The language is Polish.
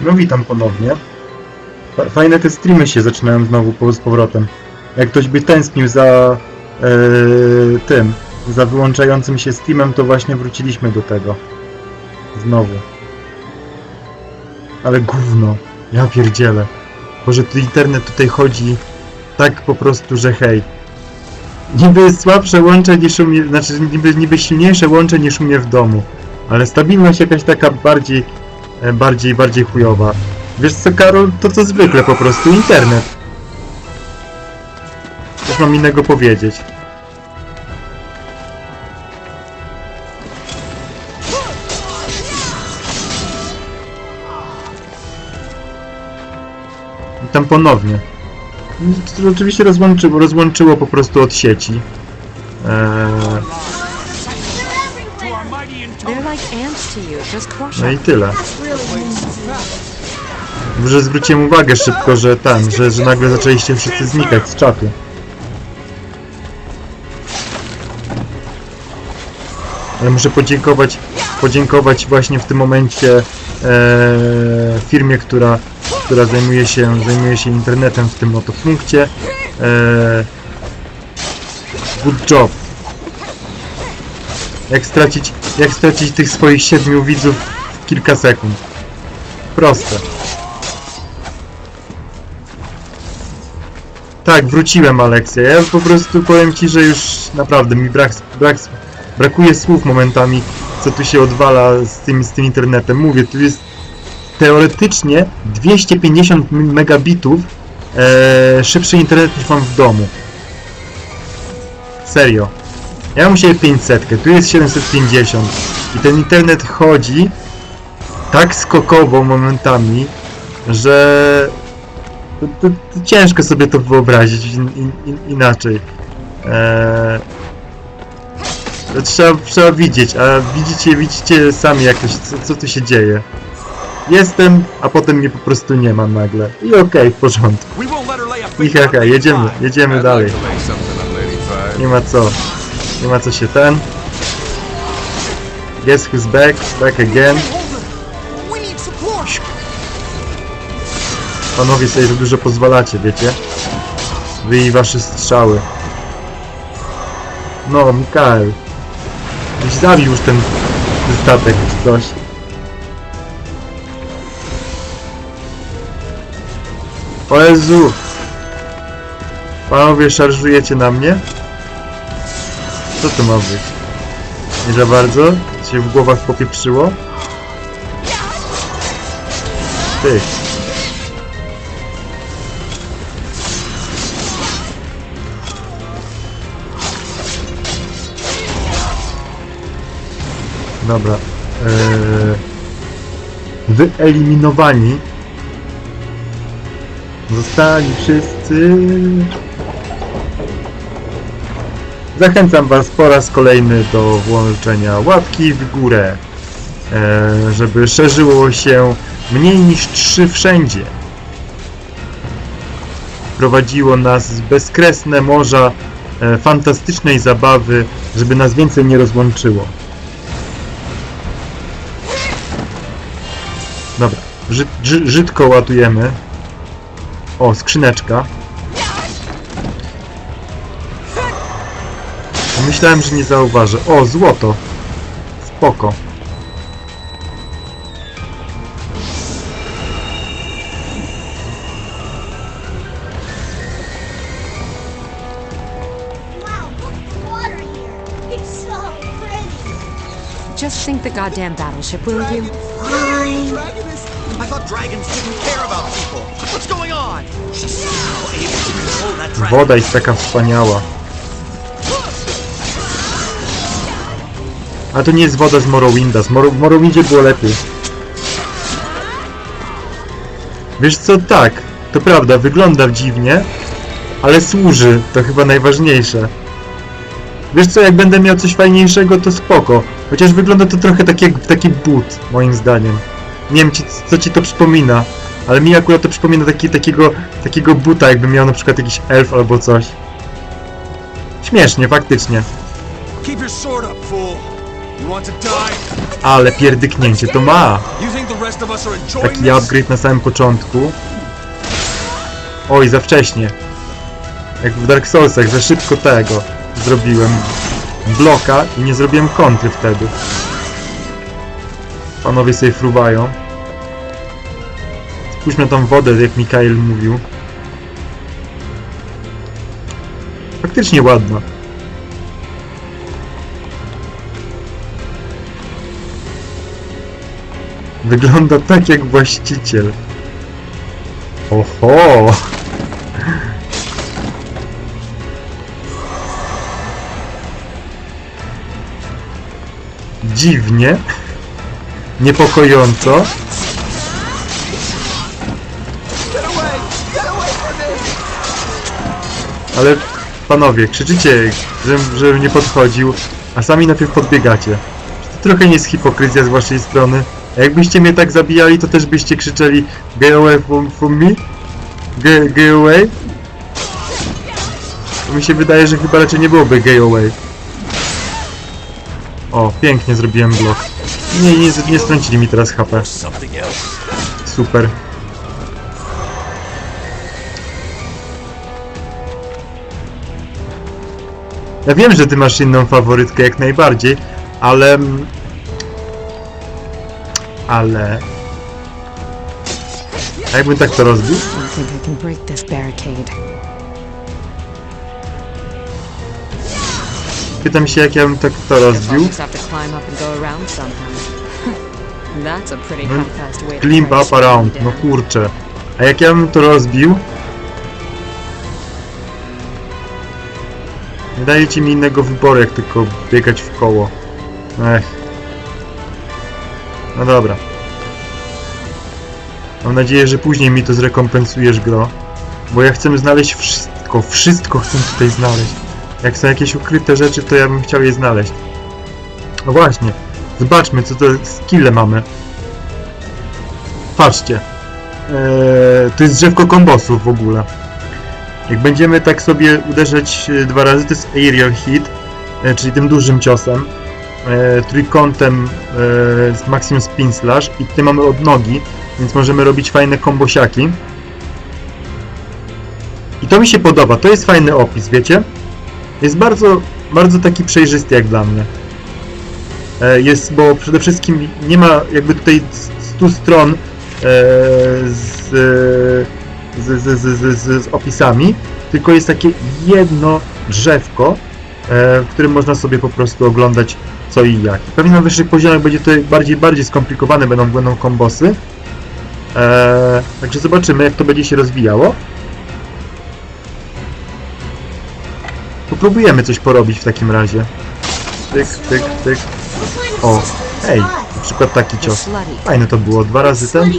No witam ponownie. Fa- Fajne te streamy się zaczynają znowu z powrotem. Jak ktoś by tęsknił za e, tym, za wyłączającym się streamem, to właśnie wróciliśmy do tego. Znowu. Ale gówno. Ja pierdzielę. Boże, tu internet tutaj chodzi tak po prostu, że hej. Niby słabsze łącze niż u mnie, znaczy niby, niby silniejsze łącze niż u mnie w domu. Ale stabilność jakaś taka bardziej, bardziej, bardziej chujowa. Wiesz co, Karol, to co zwykle po prostu internet. Coś mam innego powiedzieć. Tam ponownie. To oczywiście rozłączyło, rozłączyło po prostu od sieci. Eee, They're like ants to you. Just crush no i tyle. Może zwróciłem uwagę szybko, że ten, że, że nagle zaczęliście wszyscy znikać z czatu. Ja muszę podziękować, podziękować właśnie w tym momencie e, firmie, która, która zajmuje się, zajmuje się internetem w tym oto punkcie. E, good job. Jak stracić, jak stracić tych swoich siedmiu widzów w kilka sekund. Proste. Tak, wróciłem Aleksja. Ja po prostu powiem ci, że już naprawdę mi brak, brak, brakuje słów momentami, co tu się odwala z tym, z tym internetem. Mówię, tu jest teoretycznie 250 m- megabitów e, szybszy internet niż mam w domu. Serio. Ja siebie 500, tu jest 750 i ten internet chodzi tak skokowo momentami, że to, to, to ciężko sobie to wyobrazić in, in, in, inaczej. Eee, to trzeba, trzeba widzieć, a widzicie, widzicie sami jakoś, co, co tu się dzieje. Jestem, a potem mnie po prostu nie ma nagle. I okej, w porządku. I haha, jedziemy, jedziemy dalej. Nie ma co. Nie ma co się ten. Guess who's back? Back again. Panowie sobie za dużo pozwalacie, wiecie? Wy i wasze strzały. No, Mikael. Byś zabił już ten statek czy coś. O Jezu! Panowie, szarżujecie na mnie? Co to ma być? Nie za bardzo? Się w głowach popieprzyło? Ty. Dobra. Eee, wyeliminowani zostali wszyscy. Zachęcam Was po raz kolejny do włączenia łapki w górę, e, żeby szerzyło się mniej niż trzy wszędzie. Prowadziło nas bezkresne morza e, fantastycznej zabawy, żeby nas więcej nie rozłączyło. Dobra, Ży, ży, żydko ładujemy. O, skrzyneczka. Myślałem, że nie zauważę. O, złoto. Spoko. Wow, look at the water here. It's so pretty. Just sink the goddamn battleship, will you? Fine. I thought dragons didn't care about people. What's going on? She's somehow able to control that dragon. Woda jest taka wspaniała. A to nie jest woda z Morrowinda. Z Mor Morrowindzie było lepiej. Wiesz co, tak, to prawda, wygląda dziwnie, ale służy, to chyba najważniejsze. Wiesz co, jak będę miał coś fajniejszego, to spoko. Chociaż wygląda to trochę tak jak taki but, moim zdaniem. Nie wiem, ci, co ci to przypomina, ale mi akurat to przypomina taki, takiego, takiego buta, jakby miał na przykład jakiś elf albo coś. Śmiesznie, faktycznie. Keep your sword up, fool. Ale pierdyknięcie to ma. Taki upgrade na samym początku. Oj, za wcześnie. Jak w Dark Soulsach, za szybko tego zrobiłem. Bloka i nie zrobiłem kontry wtedy. Panowie sobie fruwają. Spójrzmy tą wodę, jak Mikael mówił. Faktycznie ładna. Wygląda tak jak właściciel. Oho! Dziwnie. Niepokojąco. Ale panowie, krzyczycie, żebym, żebym nie podchodził, a sami najpierw podbiegacie. Czy to trochę nie jest hipokryzja z waszej strony? Jakbyście mnie tak zabijali, to też byście krzyczeli Get away from, from me? Get, away? To mi się wydaje, że chyba raczej nie byłoby get away. O, pięknie zrobiłem blok. Nie, nie, nie strącili mi teraz HP. Super. Ja wiem, że ty masz inną faworytkę jak najbardziej, ale... Ale... A jakbym tak to rozbił? Pytam się jak ja bym tak to rozbił. No, Climb up around, no kurczę. A jak ja bym to rozbił? Nie dajecie mi innego wyboru, jak tylko biegać w koło. Ech. No dobra. Mam nadzieję, że później mi to zrekompensujesz, gro. Bo ja chcę znaleźć wszystko, wszystko chcę tutaj znaleźć. Jak są jakieś ukryte rzeczy, to ja bym chciał je znaleźć. No właśnie. Zobaczmy, co to skille mamy. Patrzcie. Eee, to jest drzewko kombosów w ogóle. Jak będziemy tak sobie uderzać e, dwa razy, to jest aerial hit, e, czyli tym dużym ciosem, e, trójkątem e, z maximum spin slash i tutaj mamy od nogi, więc możemy robić fajne kombosiaki. I to mi się podoba, to jest fajny opis, wiecie? Jest bardzo, bardzo taki przejrzysty jak dla mnie. E, jest, bo przede wszystkim nie ma jakby tutaj 100 stron z, z, z, z, z, z, opisami, tylko jest takie jedno drzewko, w którym można sobie po prostu oglądać co i jak. Pewnie na wyższych poziomach będzie to bardziej bardziej skomplikowane, będą, będą kombosy. E, także zobaczymy jak to będzie się rozwijało. Popróbujemy coś porobić w takim razie. Tyk, tyk, tyk. O, that? na przykład taki cios. Fajne to było, dwa razy ten.